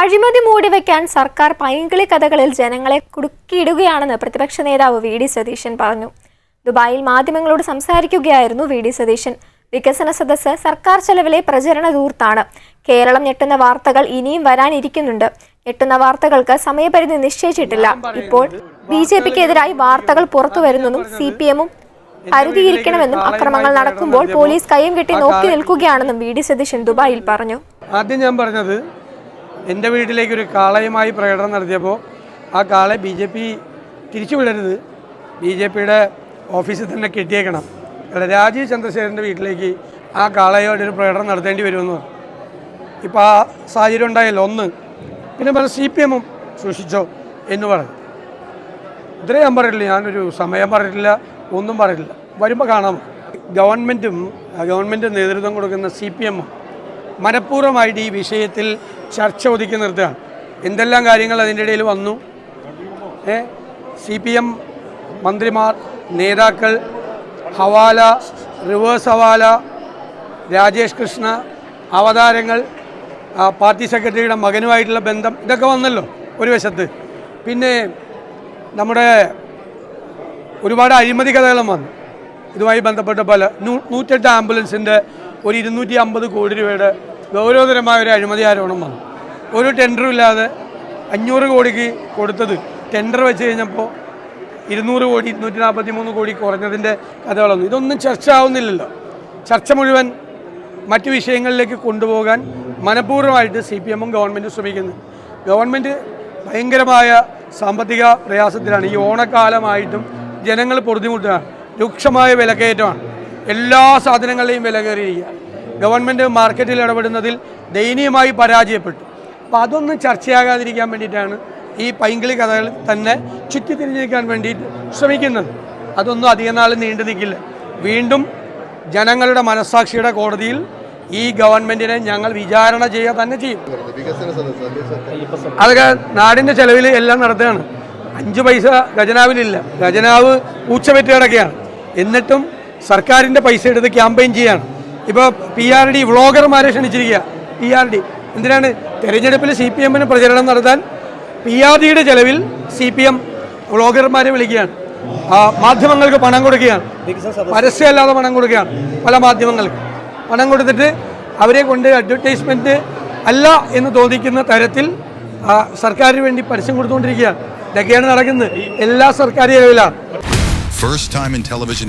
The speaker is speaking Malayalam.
അഴിമതി മൂടിവെക്കാൻ സർക്കാർ പൈങ്കിളി കഥകളിൽ ജനങ്ങളെ കുടുക്കിയിടുകയാണെന്ന് പ്രതിപക്ഷ നേതാവ് വി ഡി സതീശൻ പറഞ്ഞു. ദുബായിൽ മാധ്യമങ്ങളോട് സംസാരിക്കുകയായിരുന്നു വി ഡി സതീശൻ. വികസന സദസ്സ് സർക്കാർ ചെലവിലെ പ്രചരണ ദൂർത്താണ് കേരളം ഞെട്ടുന്ന വാർത്തകൾ ഇനിയും വരാനിരിക്കുന്നുണ്ട്. ഞെട്ടുന്ന വാർത്തകൾക്ക് സമയപരിധി നിശ്ചയിച്ചിട്ടില്ല. ഇപ്പോൾ ബി ജെ പിക്കെതിരായി വാർത്തകൾ പുറത്തു വരുന്നതും സി പി എമ്മും കരുതിയിരിക്കണമെന്നും അക്രമങ്ങൾ നടക്കുമ്പോൾ പോലീസ് കയ്യും കെട്ടി നോക്കി നിൽക്കുകയാണെന്നും വി ഡി സതീശൻ ദുബായിൽ പറഞ്ഞു. ആദ്യം ഞാൻ പറഞ്ഞത് എന്റെ വീട്ടിലേക്ക് ഒരു കാളയുമായി പ്രകടനം നടത്തിയപ്പോൾ ആ കാളെ ബി ജെ പി തിരിച്ചു വിടരുത്. ബി ജെ പിയുടെ ഓഫീസിൽ തന്നെ കെട്ടിയേക്കണം. രാജീവ് ചന്ദ്രശേഖരന്റെ വീട്ടിലേക്ക് ആ കാളയോടൊരു പ്രകടനം നടത്തേണ്ടി വരുമെന്ന് പറഞ്ഞു. ഇപ്പോൾ ആ സാഹചര്യം ഉണ്ടായല്ലോ ഒന്ന്. പിന്നെ പല സി പി എമ്മും സൂക്ഷിച്ചോ എന്ന് പറഞ്ഞു. ഇത്രയും ഞാൻ പറഞ്ഞിട്ടില്ല. ഞാനൊരു സമയം പറഞ്ഞിട്ടില്ല ഒന്നും പറഞ്ഞിട്ടില്ല. വരുമ്പോൾ കാണാം. ഗവൺമെന്റും ഗവൺമെന്റ് നേതൃത്വം കൊടുക്കുന്ന സി പി എമ്മും മനഃപൂർവമായിട്ട് ഈ വിഷയത്തിൽ ചർച്ച ഒതുക്കി നിർത്തുകയാണ് എന്തെല്ലാം കാര്യങ്ങൾ അതിന്റെ ഇടയിൽ വന്നു? ഏ? സി പി എം മന്ത്രിമാർ നേതാക്കൾ ഹവാല റിവേഴ്സ് ഹവാല രാജേഷ് കൃഷ്ണ അവതാരങ്ങൾ പാർട്ടി സെക്രട്ടറിയുടെ മകനുമായിട്ടുള്ള ബന്ധം ഇതൊക്കെ വന്നല്ലോ ഒരു വശത്ത്. പിന്നെ നമ്മുടെ ഒരുപാട് അഴിമതി കഥകളും വന്നു. ഇതുമായി ബന്ധപ്പെട്ട പല നൂറ്റെട്ട് ആംബുലൻസിന്റെ ഒരു ഇരുന്നൂറ്റി അമ്പത് കോടി രൂപയുടെ ഗൗരവതരമായ ഒരു അഴിമതി ആരോപണം വന്നു. ഒരു ടെൻഡറും ഇല്ലാതെ അഞ്ഞൂറ് കോടിക്ക് കൊടുത്തത്. ടെൻഡർ വെച്ച് കഴിഞ്ഞപ്പോൾ ഇരുന്നൂറ് കോടി ഇരുന്നൂറ്റി നാൽപ്പത്തി മൂന്ന് കോടി കുറഞ്ഞതിന്റെ കഥകളൊന്നും ഇതൊന്നും ചർച്ച ആവുന്നില്ലല്ലോ. ചർച്ച മുഴുവൻ മറ്റു വിഷയങ്ങളിലേക്ക് കൊണ്ടുപോകാൻ മനഃപൂർവമായിട്ട് സി പി എമ്മും ഗവൺമെന്റും ശ്രമിക്കുന്നു. ഗവൺമെന്റ് ഭയങ്കരമായ സാമ്പത്തിക പ്രയാസത്തിലാണ്. ഈ ഓണക്കാലമായിട്ടും ജനങ്ങൾ പൊറുതിമുട്ടുകയാണ്. രൂക്ഷമായ വിലക്കയറ്റമാണ്. എല്ലാ സാധനങ്ങളുടെയും വില കയറിയിരിക്കുക. ഗവൺമെന്റ് മാർക്കറ്റിൽ ഇടപെടുന്നതിൽ ദയനീയമായി പരാജയപ്പെട്ടു. അപ്പോൾ അതൊന്നും ചർച്ചയാകാതിരിക്കാൻ വേണ്ടിയിട്ടാണ് ഈ പൈങ്കിളി കഥകൾ തന്നെ ചുറ്റിത്തിരിഞ്ഞിരിക്കാൻ വേണ്ടിയിട്ട് ശ്രമിക്കുന്നത്. അതൊന്നും അധികം നാൾ നീണ്ടു നിൽക്കില്ല. വീണ്ടും ജനങ്ങളുടെ മനസ്സാക്ഷിയുടെ കോടതിയിൽ ഈ ഗവൺമെന്റിനെ ഞങ്ങൾ വിചാരണ ചെയ്യുക തന്നെ ചെയ്യും. അതൊക്കെ നാടിന്റെ ചെലവിൽ എല്ലാം നടത്തുകയാണ്. അഞ്ച് പൈസ ഖജനാവിലില്ല. ഖജനാവ് ഊച്ച കിടക്കുകയാണ് എന്നിട്ടും സർക്കാരിന്റെ പൈസ എടുത്ത് ക്യാമ്പയിൻ ചെയ്യാണ്. ഇപ്പോൾ പി ആർ ഡി വ്ളോഗർമാരെ ക്ഷണിച്ചിരിക്കുക. പി ആർ ഡി എന്തിനാണ്? തെരഞ്ഞെടുപ്പിൽ സി പി എമ്മിന് പ്രചരണം നടത്താൻ പി ആർ ഡിയുടെ ചെലവിൽ സി പി എം വ്ളോഗർമാരെ വിളിക്കുകയാണ്. മാധ്യമങ്ങൾക്ക് പണം കൊടുക്കുകയാണ്. പരസ്യമല്ലാതെ പണം കൊടുക്കുകയാണ്. പല മാധ്യമങ്ങൾക്ക്. പണം കൊടുത്തിട്ട് അവരെ കൊണ്ട് അഡ്വർടൈസ്മെന്റ് അല്ല എന്ന് തോന്നിക്കുന്ന തരത്തിൽ സർക്കാരിന് വേണ്ടി പരസ്യം കൊടുത്തുകൊണ്ടിരിക്കുകയാണ്. ഇതൊക്കെയാണ് നടക്കുന്നത്. എല്ലാ സർക്കാർ ചെലവിലാണ് First time in television